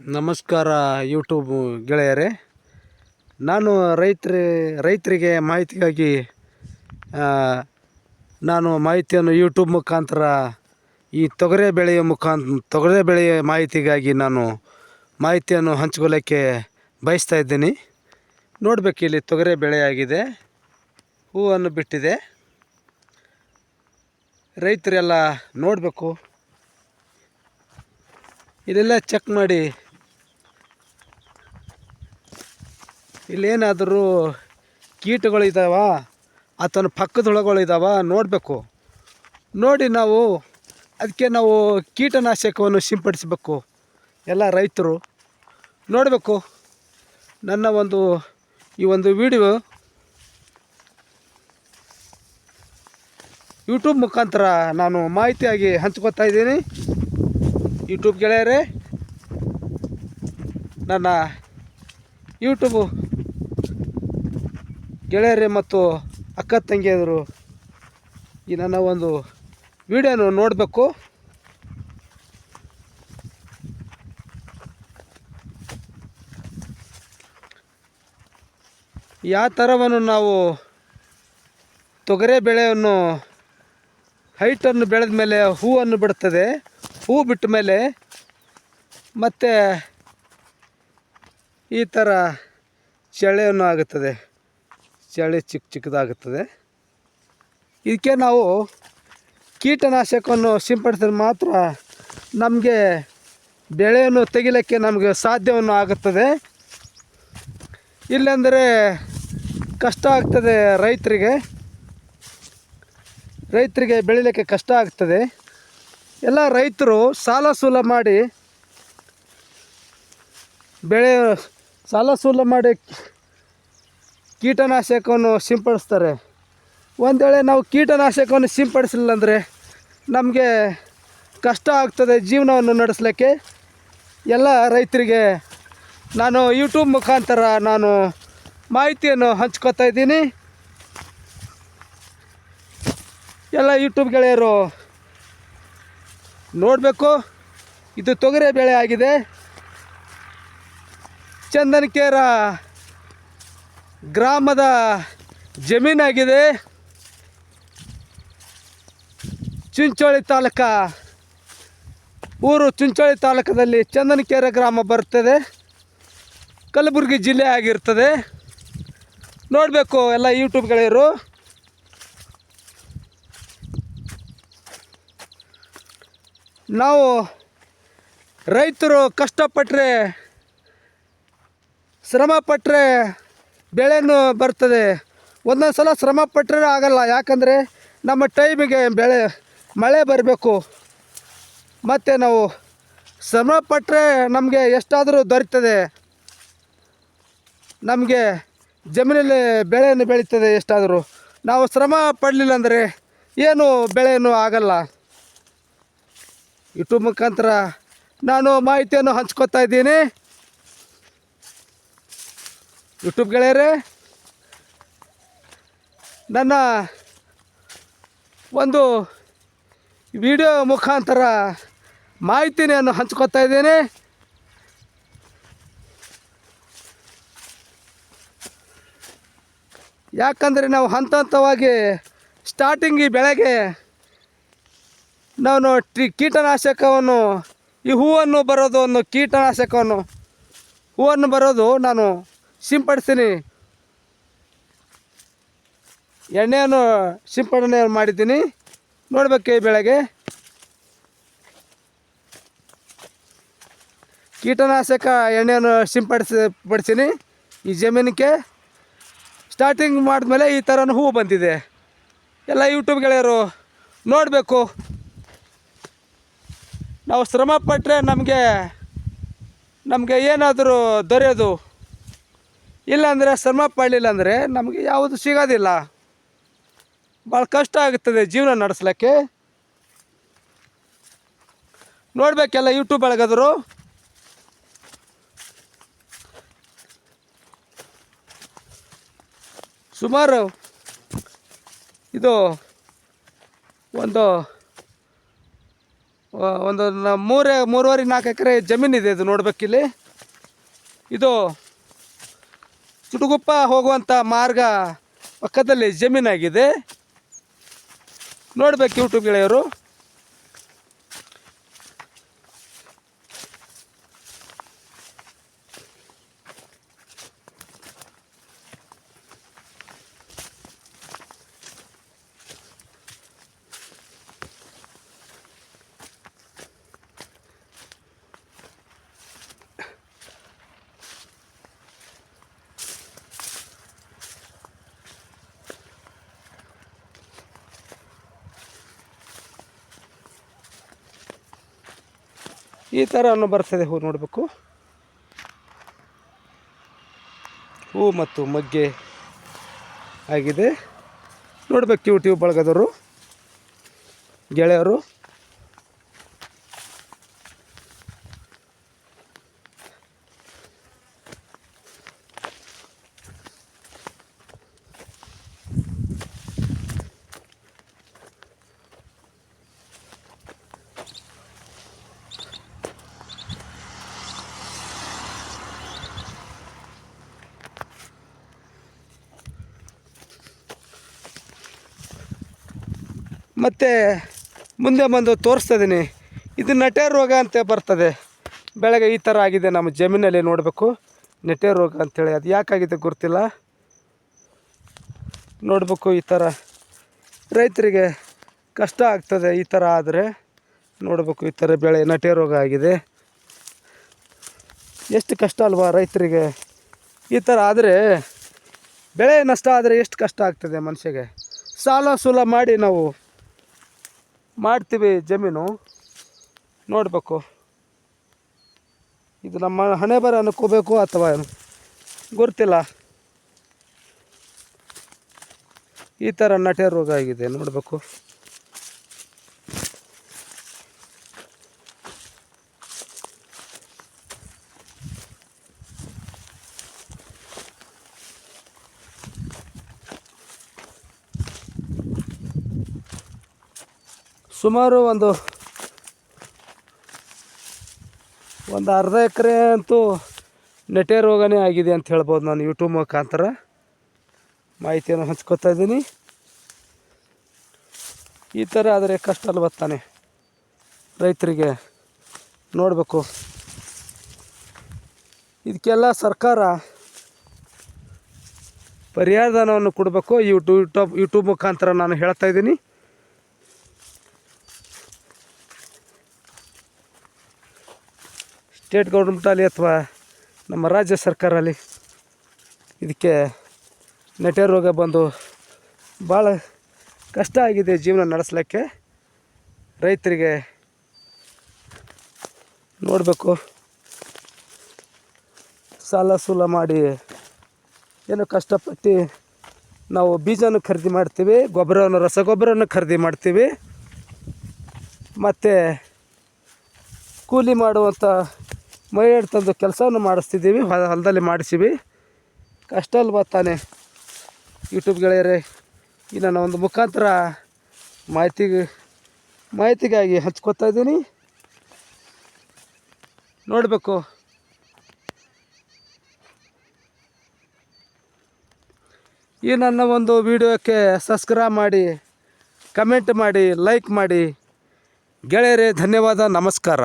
ನಮಸ್ಕಾರ ಯೂಟ್ಯೂಬ್ ಗೆಳೆಯರೇ. ನಾನು ರೈತರಿ, ರೈತರಿಗೆ ಮಾಹಿತಿಗಾಗಿ ನಾನು ಮಾಹಿತಿಯನ್ನು ಯೂಟ್ಯೂಬ್ ಮುಖಾಂತರ ಈ ತೊಗರೆ ಬೆಳೆಯ ಮುಖಾಂತ ತೊಗರೆ ಬೆಳೆಯ ಮಾಹಿತಿಗಾಗಿ ನಾನು ಮಾಹಿತಿಯನ್ನು ಹಂಚ್ಕೊಳ್ಳೋಕ್ಕೆ ಬಯಸ್ತಾ ಇದ್ದೀನಿ. ನೋಡಬೇಕು ಇಲ್ಲಿ ತೊಗರೆ ಬೆಳೆಯಾಗಿದೆ, ಹೂವನ್ನು ಬಿಟ್ಟಿದೆ. ರೈತರೆಲ್ಲ ನೋಡಬೇಕು. ಇದೆಲ್ಲ ಚೆಕ್ ಮಾಡಿ ಇಲ್ಲೇನಾದರೂ ಕೀಟಗಳು ಇದ್ದಾವ ಅಥವಾ ಪಕ್ಕದೊಳಗಳು ಇದ್ದಾವ ನೋಡಬೇಕು. ನೋಡಿ ನಾವು ಅದಕ್ಕೆ ನಾವು ಕೀಟನಾಶಕವನ್ನು ಸಿಂಪಡಿಸಬೇಕು. ಎಲ್ಲ ರೈತರು. ನೋಡಬೇಕು. ನನ್ನ ಒಂದು, ಈ ಒಂದು ವಿಡಿಯೋ ಯೂಟ್ಯೂಬ್ ಮುಖಾಂತರ ನಾನು ಮಾಹಿತಿಯಾಗಿ ಹಂಚ್ಕೊತಾ ಇದ್ದೀನಿ. ಯೂಟ್ಯೂಬ್ ಗೆಳೆಯರೇ, ನನ್ನ ಯೂಟ್ಯೂಬು ಗೆಳೆಯರೇ ಮತ್ತು ಅಕ್ಕ ತಂಗಿಯರು ಈ ನನ್ನ ಒಂದು ವಿಡಿಯೋನು ನೋಡಬೇಕು. ಯಾವ ಥರವನ್ನು ನಾವು ತೊಗರೆ ಬೆಳೆಯನ್ನು ಹೈಟನ್ನು ಬೆಳೆದ ಮೇಲೆ ಹೂವನ್ನು ಬಿಡುತ್ತದೆ ಹೂ ಬಿಟ್ಟ ಮೇಲೆ ಮತ್ತೆ ಈ ಥರ ಚಳೆಯನ್ನು ಆಗುತ್ತದೆ. ಚಳಿ ಚಿಕ್ಕ ಚಿಕ್ಕದಾಗುತ್ತದೆ. ಇದಕ್ಕೆ ನಾವು ಕೀಟನಾಶಕವನ್ನು ಸಿಂಪಡಿಸಿದ್ರೆ ಮಾತ್ರ ನಮಗೆ ಬೆಳೆಯನ್ನು ತೆಗಿಲಿಕ್ಕೆ ನಮಗೆ ಸಾಧ್ಯವನ್ನು ಆಗುತ್ತದೆ. ಇಲ್ಲಂದರೆ ಕಷ್ಟ ಆಗ್ತದೆ ರೈತರಿಗೆ. ರೈತರಿಗೆ ಬೆಳಿಲಿಕ್ಕೆ ಕಷ್ಟ ಆಗ್ತದೆ. ಎಲ್ಲ ರೈತರು ಸಾಲ ಸೂಲ ಮಾಡಿ ಬೆಳೆ ಸಾಲ ಸೂಲ ಮಾಡಿ ಕೀಟನಾಶಕವನ್ನು ಸಿಂಪಡಿಸ್ತಾರೆ. ಒಂದು ವೇಳೆ ನಾವು ಕೀಟನಾಶಕವನ್ನು ಸಿಂಪಡಿಸಲಿಲ್ಲ ಅಂದರೆ ನಮಗೆ ಕಷ್ಟ ಆಗ್ತದೆ ಜೀವನವನ್ನು ನಡೆಸಲಿಕ್ಕೆ. ಎಲ್ಲ ರೈತರಿಗೆ ನಾನು ಯೂಟ್ಯೂಬ್ ಮುಖಾಂತರ ನಾನು ಮಾಹಿತಿಯನ್ನು ಹಂಚ್ಕೋತಾ ಇದ್ದೀನಿ. ಎಲ್ಲ ಯೂಟ್ಯೂಬ್ ಗೆಳೆಯರು ನೋಡಬೇಕು. ಇದು ತೊಗರೆ ಬೆಳೆ ಆಗಿದೆ. ಚಂದನಕೇರ ಗ್ರಾಮದ ಜಮೀನಾಗಿದೆ. ಚುಂಚೋಳಿ ತಾಲೂಕ, ಊರು ಚುಂಚೋಳಿ ತಾಲೂಕದಲ್ಲಿ ಚಂದನಕೆರೆ ಗ್ರಾಮ ಬರ್ತದೆ ಕಲಬುರಗಿ ಜಿಲ್ಲೆ ಆಗಿರ್ತದೆ. ನೋಡಬೇಕು ಎಲ್ಲ ಯೂಟ್ಯೂಬ್ ಗೆಳೆಯರು ನಾವು ರೈತರು ಕಷ್ಟಪಟ್ಟರೆ ಶ್ರಮ ಪಟ್ಟರೆ ಬೆಳೆನೂ ಬರ್ತದೆ. ಒಂದೊಂದು ಸಲ ಶ್ರಮ ಪಟ್ಟರೆ ಆಗಲ್ಲ. ಯಾಕಂದರೆ ನಮ್ಮ ಟೈಮಿಗೆ ಬೆಳೆ, ಮಳೆ ಬರಬೇಕು. ಮತ್ತು ನಾವು ಶ್ರಮ ಪಟ್ಟರೆ ನಮಗೆ ಎಷ್ಟಾದರೂ ದೊರೀತದೆ. ನಮಗೆ ಜಮೀನಲ್ಲಿ ಬೆಳೆಯನ್ನು ಬೆಳೀತದೆ ಎಷ್ಟಾದರೂ. ನಾವು ಶ್ರಮ ಪಡಲಿಲ್ಲ ಅಂದರೆ ಏನು ಬೆಳೆಯನ್ನು ಆಗಲ್ಲ. ಯೂಟ್ಯೂಬ್ ಮುಖಾಂತರ ನಾನು ಮಾಹಿತಿಯನ್ನು ಹಂಚ್ಕೊತಾ ಇದ್ದೀನಿ. ಯೂಟ್ಯೂಬ್ ಗೆಳೆಯರೇ, ನನ್ನ ಒಂದು ವಿಡಿಯೋ ಮುಖಾಂತರ ಮಾಹಿತಿಯನ್ನು ಹಂಚ್ಕೊತಾ ಇದ್ದೇನೆ. ಯಾಕಂದರೆ ನಾವು ಹಂತ ಹಂತವಾಗಿ ಸ್ಟಾರ್ಟಿಂಗ್ ಈ ಬೆಳೆಗೆ ನಾನು ಟ್ರೀ ಕೀಟನಾಶಕವನ್ನು, ಈ ಹೂವನ್ನು ಬರೋದು ಒಂದು ಕೀಟನಾಶಕವನ್ನು, ಹೂವನ್ನು ಬರೋದು ನಾನು ಸಿಂಪಡಿಸ್ತೀನಿ. ಎಣ್ಣೆಯನ್ನು ಸಿಂಪಡಣೆ ಮಾಡಿದ್ದೀನಿ. ನೋಡ್ಬೇಕು ಈ ಬೆಳೆಗೆ. ಕೀಟನಾಶಕ ಎಣ್ಣೆಯನ್ನು ಸಿಂಪಡಿಸಿ ಪಡಿಸೀನಿ ಈ ಜಮೀನಿಗೆ. ಸ್ಟಾರ್ಟಿಂಗ್ ಮಾಡಿದ್ಮೇಲೆ ಈ ಥರ ಹೂವು ಬಂದಿದೆ. ಎಲ್ಲ ಯೂಟ್ಯೂಬ್ ಗೆಳೆಯರು ನೋಡಬೇಕು. ನಾವು ಶ್ರಮ ಪಟ್ಟರೆ ನಮಗೆ ನಮಗೆ ಏನಾದರೂ ದೊರೆಯೋದು. ಇಲ್ಲಾಂದರೆ ಶ್ರಮ ಪಡಲಿಲ್ಲ ಅಂದರೆ ನಮಗೆ ಯಾವುದು ಸಿಗೋದಿಲ್ಲ. ಭಾಳ ಕಷ್ಟ ಆಗುತ್ತದೆ ಜೀವನ ನಡೆಸ್ಲಿಕ್ಕೆ. ನೋಡಬೇಕೆಲ್ಲ ಯೂಟ್ಯೂಬ್ ಒಳಗಾದರು. ಸುಮಾರು ಇದು ಒಂದು ಒಂದು ಮೂರೇ ಮೂರುವರೆ ನಾಲ್ಕು ಎಕರೆ ಜಮೀನಿದೆ ಇದು ನೋಡ್ಬೇಕಿಲ್ಲಿ. ಇದು ಚುಟುಗುಪ್ಪ ಹೋಗುವಂಥ ಮಾರ್ಗ ಪಕ್ಕದಲ್ಲಿ ಜಮೀನಾಗಿದೆ. ನೋಡ್ಬೇಕು ಯೂಟ್ಯೂಬ್ ಗೆಳೆಯರು. ಈ ಥರ ಅನ್ನೋ ಬರ್ತದೆ ಹೂ ನೋಡಬೇಕು. ಹೂ ಮತ್ತು ಮಗ್ಗೆ ಆಗಿದೆ. ನೋಡ್ಬೇಕು ಯೂಟ್ಯೂಬ್ ಬಳಗದವರು ಗೆಳೆಯರು. ಮತ್ತು ಮುಂದೆ ಬಂದು ತೋರಿಸ್ತಿದ್ದೀನಿ ಇದು ನಟೆ ರೋಗ ಅಂತ ಬರ್ತದೆ. ಬೆಳಗ್ಗೆ ಈ ಥರ ಆಗಿದೆ ನಮ್ಮ ಜಮೀನಲ್ಲಿ ನೋಡಬೇಕು. ನೆಟೆ ರೋಗ ಅಂತೇಳಿ ಅದು ಯಾಕಾಗಿದೆ ಗೊತ್ತಿಲ್ಲ. ನೋಡಬೇಕು ಈ ಥರ ರೈತರಿಗೆ ಕಷ್ಟ ಆಗ್ತದೆ ಈ ಥರ ಆದರೆ. ನೋಡಬೇಕು ಈ ಥರ ಬೆಳೆ ನಟೆ ರೋಗ ಆಗಿದೆ. ಎಷ್ಟು ಕಷ್ಟ ಅಲ್ವಾ ರೈತರಿಗೆ. ಈ ಥರ ಆದರೆ ಬೆಳೆ ನಷ್ಟ ಆದರೆ ಎಷ್ಟು ಕಷ್ಟ ಆಗ್ತದೆ ಮನುಷ್ಯಗೆ. ಸಾಲ ಸೂಲ ಮಾಡಿ ನಾವು ಮಾಡ್ತೀವಿ ಜಮೀನು. ನೋಡಬೇಕು. ಇದು ನಮ್ಮ ಹಣೆ ಬರ ಅನ್ಕೋಬೇಕು ಅಥವಾ ಗೊತ್ತಿಲ್ಲ. ಈ ಥರ ನಟೆ ರೋಗ ಆಗಿದೆ, ನೋಡಬೇಕು. ಸುಮಾರು ಒಂದು ಒಂದು ಅರ್ಧ ಎಕರೆ ಅಂತೂ ನೆಟೆ ರೋಗನೇ ಆಗಿದೆ ಅಂತ ಹೇಳ್ಬೋದು ನಾನು ಯೂಟ್ಯೂಬ್ ಮುಖಾಂತರ. ಮಾಹಿತಿಯನ್ನು ಹಂಚ್ಕೊತಾ ಇದ್ದೀನಿ. ಈ ಥರ ಆದರೆ ಕಷ್ಟ ಅಲ್ವ ಬರ್ತಾನೆ ರೈತರಿಗೆ ನೋಡಬೇಕು. ಇದಕ್ಕೆಲ್ಲ ಸರ್ಕಾರ ಪರಿಹಾರಧನವನ್ನು ಕೊಡಬೇಕು. ಯೂಟ್ಯೂಬ್ ಯೂಟ್ಯೂಬ್ ಯೂಟ್ಯೂಬ್ ಮುಖಾಂತರ ನಾನು ಹೇಳ್ತಾ ಇದ್ದೀನಿ. ಸ್ಟೇಟ್ ಗೌರ್ಮೆಂಟಲ್ಲಿ ಅಥವಾ ನಮ್ಮ ರಾಜ್ಯ ಸರ್ಕಾರ ಅಲ್ಲಿ ಇದಕ್ಕೆ ನೆಟೆ ರೋಗ ಬಂದು ಭಾಳ ಕಷ್ಟ ಆಗಿದೆ ಜೀವನ ನಡೆಸಲಿಕ್ಕೆ ರೈತರಿಗೆ ನೋಡಬೇಕು. ಸಾಲ ಸೂಲ ಮಾಡಿ ಏನೋ ಕಷ್ಟಪಟ್ಟು ನಾವು ಬೀಜನ ಖರೀದಿ ಮಾಡ್ತೀವಿ ಗೊಬ್ಬರವನ್ನು ರಸಗೊಬ್ಬರವನ್ನು ಖರೀದಿ ಮಾಡ್ತೀವಿ. ಮತ್ತು ಕೂಲಿ ಮಾಡುವಂಥ ಮಹಿಳೆಯರು ತಂದು ಕೆಲಸವನ್ನು ಮಾಡಿಸ್ತಿದ್ದೀವಿ, ಹೊಲ ಹೊಲದಲ್ಲಿ ಮಾಡಿಸಿವಿ. ಕಷ್ಟ ಅಲ್ವಾ ತಾನೇ? ಯೂಟ್ಯೂಬ್ ಗೆಳೆಯರೇ ಈ ನನ್ನ ಒಂದು ಮುಖಾಂತರ ಮಾಹಿತಿಗೆ ಮಾಹಿತಿಗಾಗಿ ಹಂಚ್ಕೊತಾ ಇದ್ದೀನಿ. ನೋಡಬೇಕು. ಈ ನನ್ನ ಒಂದು ವಿಡಿಯೋಕ್ಕೆ ಸಬ್ಸ್ಕ್ರೈಬ್ ಮಾಡಿ ಕಮೆಂಟ್ ಮಾಡಿ ಲೈಕ್ ಮಾಡಿ. ಗೆಳೆಯರೇ, ಧನ್ಯವಾದ, ನಮಸ್ಕಾರ.